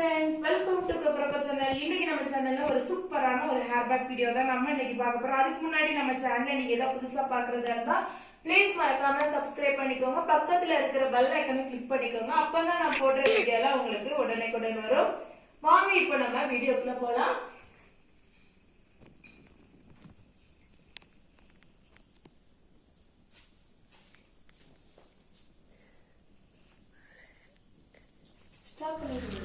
Friends welcome to Kokkarakko channel இன்னைக்கு நம்ம சேனல்ல ஒரு சூப்பரான ஒரு ஹேர் பேக் வீடியோ தான் நம்ம இன்னைக்கு பார்க்க போறோம். அதுக்கு முன்னாடி நம்ம சேனல்ல நீங்க ஏதாவது புதுசா பாக்குறதா இருந்தா ப்ளீஸ் மறக்காம சப்ஸ்கிரைப் பண்ணிக்கோங்க. பக்கத்துல இருக்கிற பெல் ஐக்கனை கிளிக் பண்ணிக்கோங்க. அப்பதான் நான் போடுற வீடியோலாம் உங்களுக்கு உடனே வரும். வாங்க இப்போ நம்ம வீடியோக்குள்ள போலாம் ஸ்டாப் பண்ணிடுங்க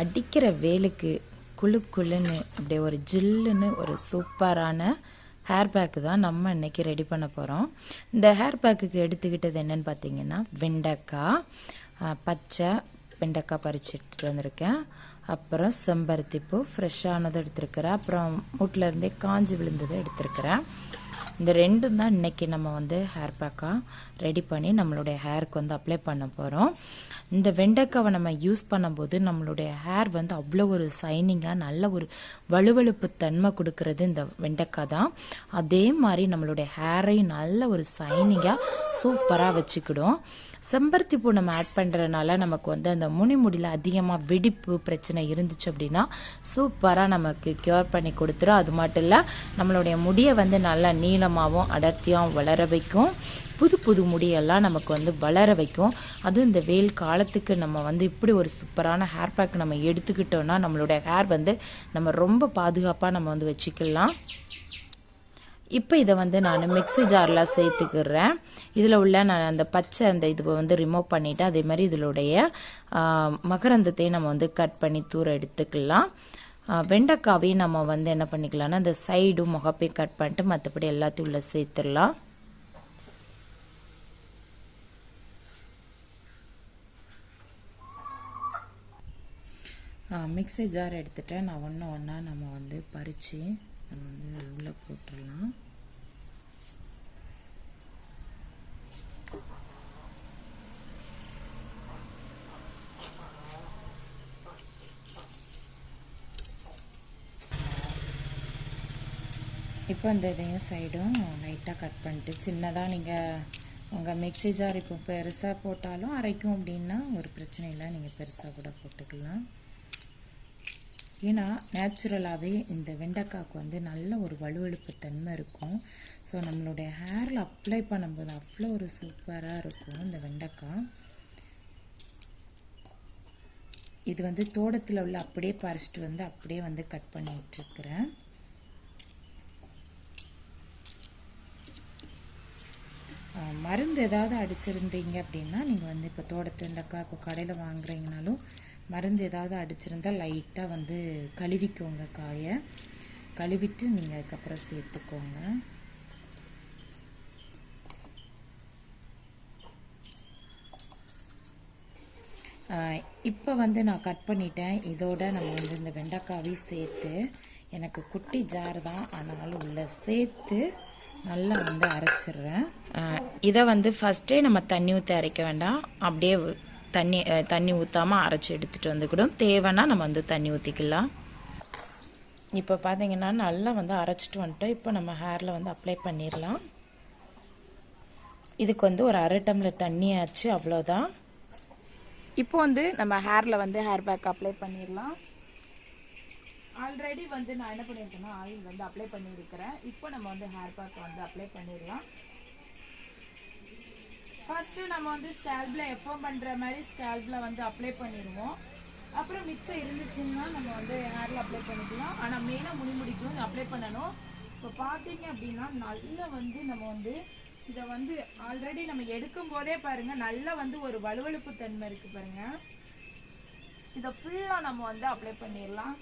அடிக்கிற வேலுக்கு குளு குளுன்னு அப்படியே ஒரு ஜில்லுன்னு ஒரு சூப்பரான ஹேர் பேக்கு தான் நம்ம இன்றைக்கி ரெடி பண்ண போகிறோம் இந்த ஹேர் பேக்குக்கு எடுத்துக்கிட்டது என்னென்னு பார்த்தீங்கன்னா வெண்டைக்காய் பச்சை வெண்டைக்காய் பறித்து எடுத்துகிட்டு வந்திருக்கேன். அப்புறம் செம்பருத்தி பூ ஃப்ரெஷ்ஷானதும் எடுத்திருக்கிறேன். அப்புறம் மூட்டில் இருந்தே காஞ்சி விழுந்ததும் எடுத்துருக்கிறேன். இந்த ரெண்டும் தான் இன்றைக்கி நம்ம வந்து ஹேர் பேக்காக ரெடி பண்ணி நம்மளுடைய ஹேருக்கு வந்து அப்ளை பண்ண போகிறோம் இந்த வெண்டைக்காவை நம்ம யூஸ் பண்ணும்போது நம்மளுடைய ஹேர் வந்து அவ்வளோ ஒரு சைனிங்காக நல்ல ஒரு வலுவழுப்பு தன்மை கொடுக்கறது இந்த வெண்டைக்காய் தான். அதே மாதிரி நம்மளுடைய ஹேரையும் நல்ல ஒரு சைனிங்காக சூப்பராக வச்சுக்கிடும். செம்பருத்தி பூ நம்ம ஆட் பண்ணுறதுனால நமக்கு வந்து அந்த முனிமுடியில் அதிகமாக வெடிப்பு பிரச்சனை இருந்துச்சு அப்படின்னா சூப்பராக நமக்கு க்யூர் பண்ணி கொடுத்துரும். அது மட்டும் இல்லை நம்மளுடைய முடியை வந்து நல்லா நீளமாகவும் அடர்த்தியாகவும் வளர வைக்கும். புது புது முடியெல்லாம் நமக்கு வந்து வளர வைக்கும். அதுவும் இந்த வெயில் காலத்துக்கு நம்ம வந்து இப்படி ஒரு சூப்பரான ஹேர் பேக் நம்ம எடுத்துக்கிட்டோம்னா நம்மளுடைய ஹேர் வந்து நம்ம ரொம்ப பாதுகாப்பாக நம்ம வந்து வச்சுக்கலாம். இப்போ இதை வந்து நான் மிக்ஸி ஜாரில் சேர்த்துக்கிறேன். இதில் உள்ள நான் அந்த பச்சை அந்த இது வந்து ரிமூவ் பண்ணிவிட்டு அதே மாதிரி இதனுடைய மகரந்தத்தையும் நம்ம வந்து கட் பண்ணி தூர எடுத்துக்கலாம். வெண்டைக்காவையும் நம்ம வந்து என்ன பண்ணிக்கலாம்னா அந்த சைடும் முகப்பையும் கட் பண்ணிட்டு மற்றபடி எல்லாத்தையும் உள்ளே சேர்த்துடலாம். மிக்ஸி ஜார் எடுத்துகிட்டு நான் ஒன்று ஒன்றா நம்ம வந்து பறித்து நம்ம வந்து உள்ளே போட்டுடலாம். இப்போ இந்த இதையும் சைடும் லைட்டாக கட் பண்ணிட்டு சின்னதாக நீங்கள் உங்கள் மிக்ஸி ஜார் இப்போ பெருசாக போட்டாலும் அரைக்கும் அப்படின்னா ஒரு பிரச்சனை இல்லை. நீங்கள் பெருசாக கூட போட்டுக்கலாம். ஏன்னா நேச்சுரலாகவே இந்த வெண்டைக்காய்க்கு வந்து நல்ல ஒரு வலுவழுப்பு தன்மை இருக்கும். ஸோ நம்மளுடைய ஹேரில் அப்ளை பண்ணும்போது அவ்வளோ ஒரு சூப்பராக இருக்கும் இந்த வெண்டைக்காய் இது வந்து தோட்டத்தில் உள்ள அப்படியே பறிச்சிட்டு வந்து அப்படியே வந்து கட் பண்ணிகிட்ருக்கிறேன் மருந்து ஏதாவது அடிச்சிருந்தீங்க அப்படின்னா நீங்கள் வந்து இப்போ தோட்டத்தில் இப்போ கடையில் வாங்குறீங்கனாலும் மருந்து ஏதாவது அடிச்சிருந்தா லைட்டாக வந்து கழுவிக்கோங்க காயை. கழுவிட்டு நீங்கள் அதுக்கப்புறம் சேர்த்துக்கோங்க. இப்போ வந்து நான் கட் பண்ணிட்டேன். இதோட நம்ம வந்து இந்த வெண்டைக்காவையும் சேர்த்து எனக்கு குட்டி ஜார் தான் ஆனாலும் உள்ள சேர்த்து நல்லா வந்து அரைச்சிடுறேன். இதை வந்து ஃபஸ்ட்டே நம்ம தண்ணி ஊற்றி அரைக்க வேண்டாம். அப்படியே தண்ணி தண்ணி ஊற்றாமல் அரைச்சி எடுத்துகிட்டு வந்துக்கிடும் தேவைன்னா நம்ம வந்து தண்ணி ஊற்றிக்கலாம் இப்போ பார்த்தீங்கன்னா நல்லா வந்து அரைச்சிட்டு வந்துட்டோம். இப்போ நம்ம ஹேரில் வந்து அப்ளை பண்ணிடலாம். இதுக்கு வந்து ஒரு அரை டம்ளர் தண்ணி ஆச்சு அவ்வளோதான் இப்போ வந்து நம்ம ஹேரில் வந்து ஹேர் பேக் அப்ளை பண்ணிடலாம். ஆல்ரெடி வந்து நான் என்ன பண்ணியிருக்கேன்னா ஆயில் வந்து அப்ளை பண்ணியிருக்கிறேன். இப்போ நம்ம வந்து ஹேர் பேக் வந்து அப்ளை பண்ணிடலாம். ஃபர்ஸ்ட் நம்ம வந்து ஸ்கேல்ப்ல எப்போ பண்ற மாதிரி ஸ்கேல்ப்ல வந்து அப்ளை பண்ணிடுவோம் அப்புறம் மிச்சம் இருந்துச்சுன்னா நம்ம வந்து ஹேர்ல அப்ளை பண்ணிக்கலாம். ஆனா மெயினா முடி முடிக்கும் அப்ளை பண்ணணும். இப்போ பார்த்தீங்க அப்படின்னா நல்லா வந்து நம்ம வந்து இதை வந்து ஆல்ரெடி நம்ம எடுக்கும் போதே பாருங்க நல்லா வந்து ஒரு வலுவழுப்பு தன்மை இருக்கு பாருங்க. இதை ஃபுல்லா நம்ம வந்து அப்ளை பண்ணிடலாம்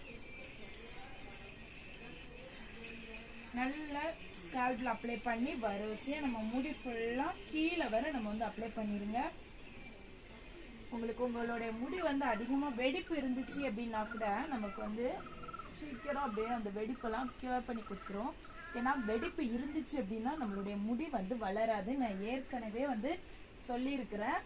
நல்ல ஸ்கேல்பில் அப்ளை பண்ணி வரிசையாக நம்ம முடி ஃபுல்லாக கீழே வர நம்ம வந்து அப்ளை பண்ணிடுங்க உங்களுக்கு உங்களுடைய முடி வந்து அதிகமாக வெடிப்பு இருந்துச்சு அப்படின்னா கூட நமக்கு வந்து சீக்கிரம் அப்படியே அந்த வெடிப்பெல்லாம் கியூர் பண்ணி கொடுத்துரும். ஏன்னா வெடிப்பு இருந்துச்சு அப்படின்னா நம்மளுடைய முடி வந்து வளராது. நான் ஏற்கனவே வந்து சொல்லியிருக்கிறேன்.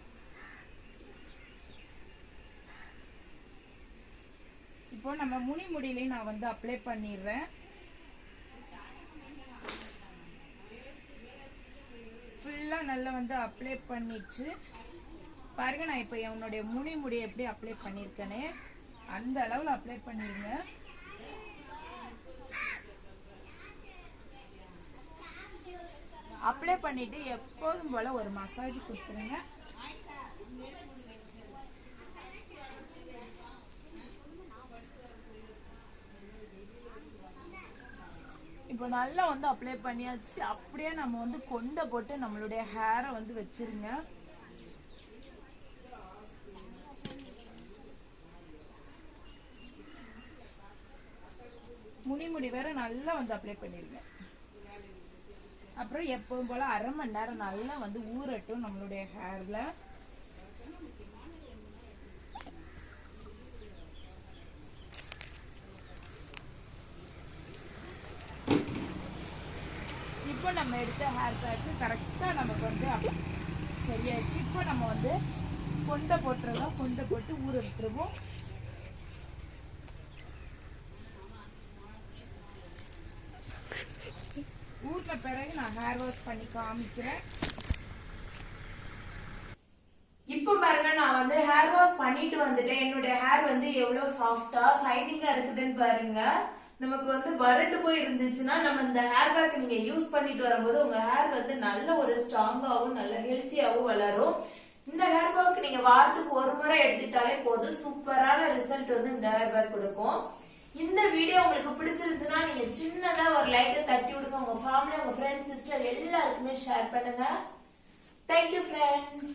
இப்போ நம்ம முனி முடியிலையும் நான் வந்து அப்ளை பண்ணிடுறேன். ஃபுல்லாக நல்லா வந்து அப்ளை பண்ணிட்டு பாருங்க நான் இப்போ என்னுடைய முனி முடியை எப்படி அப்ளை பண்ணியிருக்கேனே அந்த அளவில் அப்ளை பண்ணிடுங்க அப்ளை பண்ணிட்டு எப்போதும் போல ஒரு மசாஜ் கொடுத்துருங்க. இப்போ நல்லா வந்து அப்ளை பண்ணியாச்சு. அப்படியே நம்ம வந்து கொண்டை போட்டு நம்மளுடைய ஹேரை வந்து வச்சிருங்க. முனி முடி வேற நல்லா வந்து அப்ளை பண்ணிருங்க. அப்புறம் எப்பவும் போல அரை மணி நேரம் நல்லா வந்து ஊறட்டும் நம்மளுடைய ஹேர்ல இப்போ நம்ம எடுத்த ஹேர் பேக்கு கரெக்டாக நமக்கு வந்து சரியாயிடுச்சு. இப்போ நம்ம வந்து கொண்டை போட்டுருவோம் கொண்டை போட்டு ஊற விட்டுருவோம் ஊற்ற பிறகு நான் ஹேர் வாஷ் பண்ணி காமிக்கிறேன். இப்போ பாருங்க நான் வந்து ஹேர் வாஷ் பண்ணிட்டு வந்துட்டேன். என்னுடைய ஹேர் வந்து எவ்வளவு சாஃப்டா சைனிங்கா இருக்குதுன்னு பாருங்க. நமக்கு வந்து வறண்டு போய் இருந்துச்சுன்னா நம்ம இந்த ஹேர் பேக் நீங்க யூஸ் பண்ணிட்டு வரும்போது உங்க ஹேர் வந்து நல்ல ஒரு ஸ்ட்ராங்காகவும் நல்ல ஹெல்த்தியாகவும் வளரும். இந்த ஹேர் பேக் நீங்க வாரத்துக்கு ஒரு முறை எடுத்துட்டாலே போதும். சூப்பரான ரிசல்ட் வந்து இந்த ஹேர் பேக் கொடுக்கும். இந்த வீடியோ உங்களுக்கு பிடிச்சிருந்துச்சுன்னா நீங்க சின்னதா ஒரு லைக்கை தட்டி விடுங்க. உங்க ஃபேமிலி உங்க ஃப்ரெண்ட்ஸ் சிஸ்டர் எல்லாருக்குமே ஷேர் பண்ணுங்க. Thank you friends